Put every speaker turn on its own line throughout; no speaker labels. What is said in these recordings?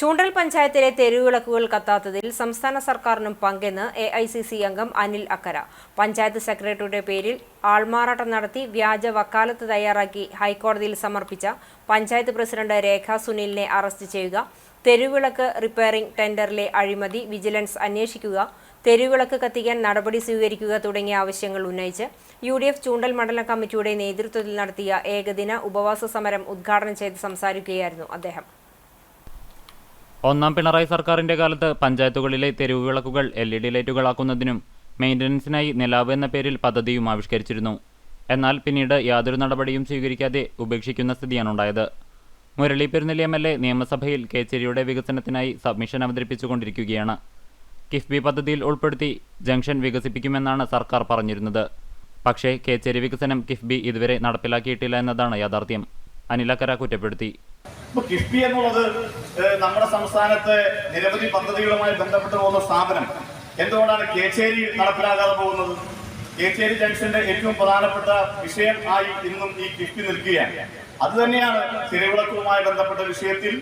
ചൂണ്ടൽ പഞ്ചായത്തിലെ തെരുവിളക്കുകൾ കത്താത്തതിൽ സംസ്ഥാന സർക്കാരിനും പങ്കെന്ന് എ ഐ സി സി അംഗം അനിൽ അക്കര. പഞ്ചായത്ത് സെക്രട്ടറിയുടെ പേരിൽ ആൾമാറാട്ടം നടത്തി വ്യാജ വക്കാലത്ത് തയ്യാറാക്കി ഹൈക്കോടതിയിൽ സമർപ്പിച്ച പഞ്ചായത്ത് പ്രസിഡന്റ് രേഖ സുനിലിനെ അറസ്റ്റ് ചെയ്യുക തെരുവിളക്ക് റിപ്പയറിംഗ് ടെൻഡറിലെ അഴിമതി വിജിലൻസ് അന്വേഷിക്കുക തെരുവിളക്ക് കത്തിക്കാൻ നടപടി സ്വീകരിക്കുക തുടങ്ങിയ ആവശ്യങ്ങൾ ഉന്നയിച്ച് യു ഡി എഫ് ചൂണ്ടൽ മണ്ഡലം കമ്മിറ്റിയുടെ നേതൃത്വത്തിൽ നടത്തിയ ഏകദിന ഉപവാസ സമരം ഉദ്ഘാടനം ചെയ്ത് സംസാരിക്കുകയായിരുന്നു അദ്ദേഹം.
ഒന്നാം പിണറായി സർക്കാരിന്റെ കാലത്ത് പഞ്ചായത്തുകളിലെ തെരുവ് വിളക്കുകൾ എൽ ഇ ഡി ലൈറ്റുകളാക്കുന്നതിനും മെയിന്റനൻസിനായി നിലാവ് എന്ന പേരിൽ പദ്ധതിയും ആവിഷ്കരിച്ചിരുന്നു. എന്നാൽ പിന്നീട് യാതൊരു നടപടിയും സ്വീകരിക്കാതെ ഉപേക്ഷിക്കുന്ന സ്ഥിതിയാണ് ഉണ്ടായത്. Murali Perunnelli M L A നിയമസഭയിൽ കേച്ചേരിയുടെ വികസനത്തിനായി സബ്മിഷൻ അവതരിപ്പിച്ചുകൊണ്ടിരിക്കുകയാണ്. കിഫ്ബി പദ്ധതിയിൽ ഉൾപ്പെടുത്തി ജംഗ്ഷൻ വികസിപ്പിക്കുമെന്നാണ് സർക്കാർ പറഞ്ഞിരുന്നത്. പക്ഷേ കേച്ചേരി വികസനം കിഫ്ബി ഇതുവരെ നടപ്പിലാക്കിയിട്ടില്ല എന്നതാണ് യാഥാർത്ഥ്യം. അനിലക്കര കുറ്റപ്പെടുത്തി.
ഇപ്പൊ കിഫ്ബി എന്നുള്ളത് നമ്മുടെ സംസ്ഥാനത്തെ നിരവധി പദ്ധതികളുമായി ബന്ധപ്പെട്ട് പോകുന്ന സ്ഥാപനം. എന്തുകൊണ്ടാണ് കേച്ചേരി നടപ്പിലാകാതെ പോകുന്നത്? കേച്ചേരി ജംഗ്ഷന്റെ ഏറ്റവും പ്രധാനപ്പെട്ട വിഷയം ആയി ഇന്നും ഈ കിഫ്ബി നിൽക്കുകയാണ്. അത് തന്നെയാണ് തിരുവിളക്കുമായി ബന്ധപ്പെട്ട വിഷയത്തിൽ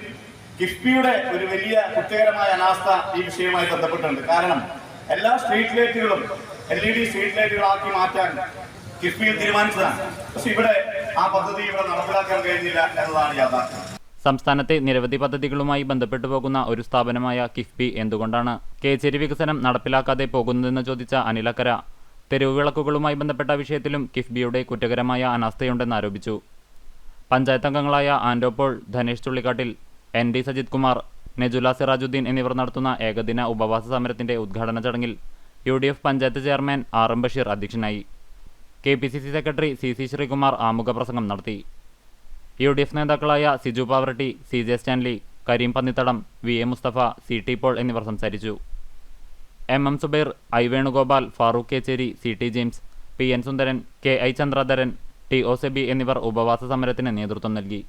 കിഫ്ബിയുടെ ഒരു വലിയ കുറ്റകരമായ അനാസ്ഥ ഈ വിഷയവുമായി ബന്ധപ്പെട്ടുണ്ട് കാരണം എല്ലാ സ്ട്രീറ്റ് ലൈറ്റുകളും എൽ ഇ ഡി സ്ട്രീറ്റ് ലൈറ്റുകളാക്കി മാറ്റാൻ കിഫ്ബിയിൽ തീരുമാനിച്ചതാണ്. പക്ഷെ ഇവിടെ ആ പദ്ധതി ഇവിടെ നടപ്പിലാക്കാൻ കഴിഞ്ഞില്ല എന്നതാണ് യാഥാർത്ഥ്യം.
സംസ്ഥാനത്തെ നിരവധി പദ്ധതികളുമായി ബന്ധപ്പെട്ടു പോകുന്ന ഒരു സ്ഥാപനമായ കിഫ്ബി എന്തുകൊണ്ടാണ് കേച്ചേരി വികസനം നടപ്പിലാക്കാതെ പോകുന്നതെന്ന് ചോദിച്ച അനിലക്കര. തെരുവുവിളക്കുകളുമായി ബന്ധപ്പെട്ട വിഷയത്തിലും കിഫ്ബിയുടെ കുറ്റകരമായ അനാസ്ഥയുണ്ടെന്ന് ആരോപിച്ചു. പഞ്ചായത്ത് അംഗങ്ങളായ ആൻഡോപോൾ ധനേഷ് ചുള്ളിക്കാട്ടിൽ എൻ ഡി സജിത് കുമാർ നെജുല സിറാജുദ്ദീൻ എന്നിവർ നടത്തുന്ന ഏകദിന ഉപവാസ സമരത്തിന്റെ ഉദ്ഘാടന ചടങ്ങിൽ U D F panchayat chairman R M Basheer അധ്യക്ഷനായി. K P C C secretary C C Sreekumar ആമുഖ പ്രസംഗം നടത്തി. യു ഡി എഫ് നേതാക്കളായ Siju Pavaratty C J Stanley Kareem Pannithadam V A Musthafa C T Paul എന്നിവർ സംസാരിച്ചു. M M Zubair I Venugopal Farooq Kecheri C T James P N Sundaran K I Chandradharan T O Sebi എന്നിവർ ഉപവാസ സമരത്തിന് നേതൃത്വം നൽകി.